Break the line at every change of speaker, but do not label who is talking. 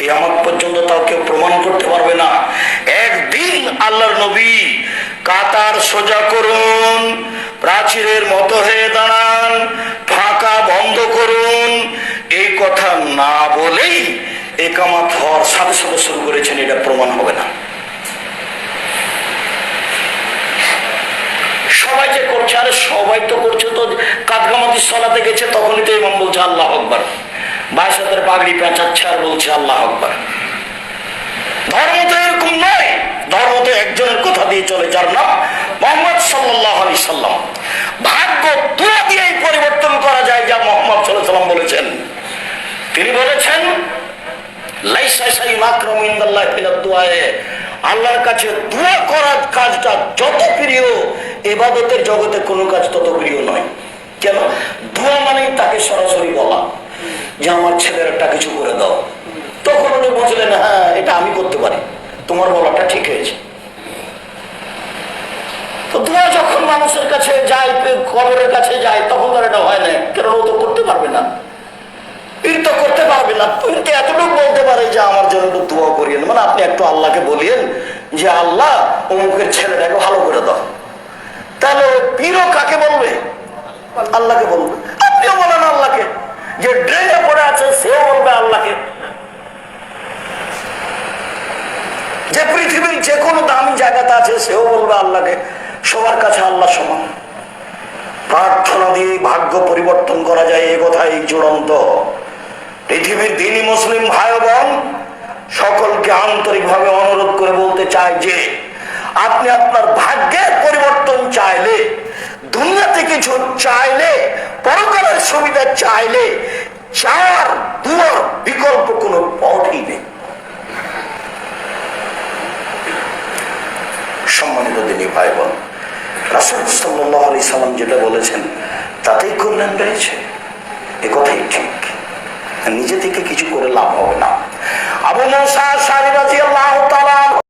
কিয়ামত পর্যন্ত তাও কেউ প্রমাণ করতে পারবে না। একদিন আল্লাহর নবী কাতার সোজা করুন, প্রাচীরের মতো হয়ে দাঁড়ান, ফাঁকা বন্ধ করুন। এই কথা না বলেই একামাত হওয়ার সাথে সাথে শুরু করেছেন, এটা প্রমাণ হবে না। সবাই যে করছে, আরে সবাই তো করছে তো কাদগামাতি সলাতে গেছে তখনই তো ইমাম বলছে আল্লাহ আকবর হাতের পাগড়ি পেঁচাচ্ছে আর বলছে, আল্লাহ আকবর। ধর্ম তো এরকম নয়। ধর্ম তো একজনের কথা দিয়ে চলে, যার নাম মোহাম্মদ সাল্লাহ আলি সাল্লাম। ভাগ্য দোয়া দিয়েই পরিবর্তন করা যায়, যা মোহাম্মদ সাল্লাম বলেছেন। তিনি বলেছেন আল্লাহর কাছে দোয়া করার কাজটা যত প্রিয় এবাদতের জগতে কোনো কাজ তত প্রিয় নয়। কেন? দোয়া মানেই তাকে সরাসরি বলা। যে আমার ছেলের একটা কিছু করে দাও। তখন উনি বুঝলেন হ্যাঁ এটা আমি করতে পারি। তোমার বলাটা ঠিক হয়েছে। তো দোয়া যখন মানুষের কাছে যায় কবরের কাছে যায়, তখন তার এটা হয় না। কেন? ও তো করতে পারবে না। পীর তো করতে পারবে না। পীর তো এতটুকু বলতে পারে যে, আমার জন্য একটু দোয়া করিয়েন। মানে আপনি একটু আল্লাহকে বলিয়েন যে, আল্লাহ, অমুকের ছেলেটাকে ভালো করে দাও। তাহলে পীরও কাকে বলবে? আল্লাহকে বলবে। আপনিও বলেন আল্লাহকে। যে ড্রেনে পড়ে আছে, সেও বলবে আল্লাহকে। যে পৃথিবীর যে কোনো দামি জায়গাতে আছে, সেও বলবে আল্লাহকে। সবার কাছে আল্লাহ সমান। প্রার্থনা দিয়ে ভাগ্য পরিবর্তন করা যায়, এ কথাই চূড়ান্ত। পৃথিবীর দিনী মুসলিম ভাই বোন সকলকে আন্তরিকভাবে অনুরোধ করে বলতে চাই যে, আপনি আপনার ভাগ্যের পরিবর্তন চাইলে, দুনিয়াতে কিছু চাইলে পরকালের সুবিধা চাইলে চার দুয়ার বিকল্প কোনো পথই নেই। সম্মানিত দিনী ভাই বোন রাসুল যেটা বলেছেন, তাতেই কল্যাণ রয়েছে। এ কথাই ঠিক। নিজে থেকে কিছু করে লাভ হবে না। আবু মৌসা সারি আল্লাহ তালাম